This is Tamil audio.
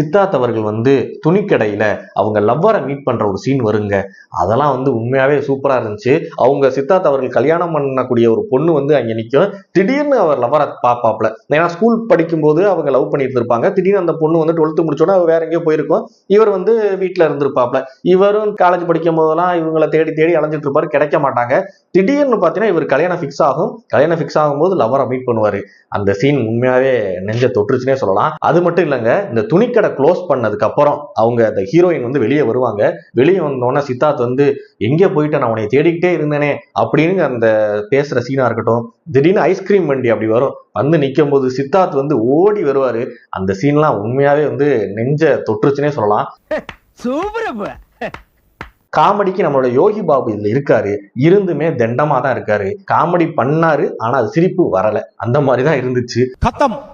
சித்தார்த் அவர்கள் வந்து துணிக்கடையில அவங்க லவ்வரை மீட் பண்ற ஒரு சீன் வருங்க. அதெல்லாம் வந்து உண்மையாவே சூப்பராக இருந்துச்சு. அவங்க சித்தார்த் அவர்கள் கல்யாணம் பண்ணக்கூடிய ஒரு பொண்ணு வந்து அங்கே நிற்கும் திடீர்னு அவர் லவ்வரை பாப்பாப்ல ஏன்னா ஸ்கூல் படிக்கும்போது அவங்க லவ் பண்ணிட்டு இருப்பாங்க. திடீர்னு அந்த பொண்ணு வந்து டுவெல்த்து முடிச்சோன்னா அவ வேற எங்கேயோ போயிருக்கும். இவர் வந்து வீட்டில் இருந்திருப்பாப்ல இவரும் காலேஜ் படிக்கும் போதெல்லாம் இவங்களை தேடி தேடி அலைஞ்சிட்டு இருப்பாரு. கிடைக்க மாட்டாங்க. திடீர்னு பார்த்தீங்கன்னா இவர் கல்யாணம் ஃபிக்ஸ் ஆகும். கல்யாணம் ஃபிக்ஸ் ஆகும்போது லவ்வரை மீட் பண்ணுவாரு. அந்த சீன் உண்மையாகவே நெஞ்ச தொற்றுச்சுனே சொல்லலாம். அது மட்டும் இல்லைங்க. இந்த துணிக்கடை க்ளோஸ் பண்ணதுக்கு அப்புறம் அவங்க அந்த ஹீரோயின் வந்து வெளியே வருவாங்க. வெளியே வந்தோடனே சித்தார்த் வந்து எங்கே போயிட்டு? நான் உன்னை தேடிக்கிட்டே இருந்தேனே அப்படின்னு அந்த பேசுகிற சீனாக இருக்கட்டும். திடீர்னு ஐஸ்கிரீம் வண்டி அப்படி வரும். வந்து நிற்கும் போது சித்தார்த் வந்து ஓடி வருவார். அந்த சீன்லாம் உண்மையாகவே வந்து நெஞ்ச தொற்றுச்சுன்னே சொல்லலாம். காமெடிக்கு நம்மளோட யோகி பாபு இதுல இருக்காரு. இருந்துமே தண்டமா தான் இருக்காரு. காமெடி பண்ணாரு ஆனா அது சிரிப்பு வரல. அந்த மாதிரி தான் இருந்துச்சு. கத்தம்.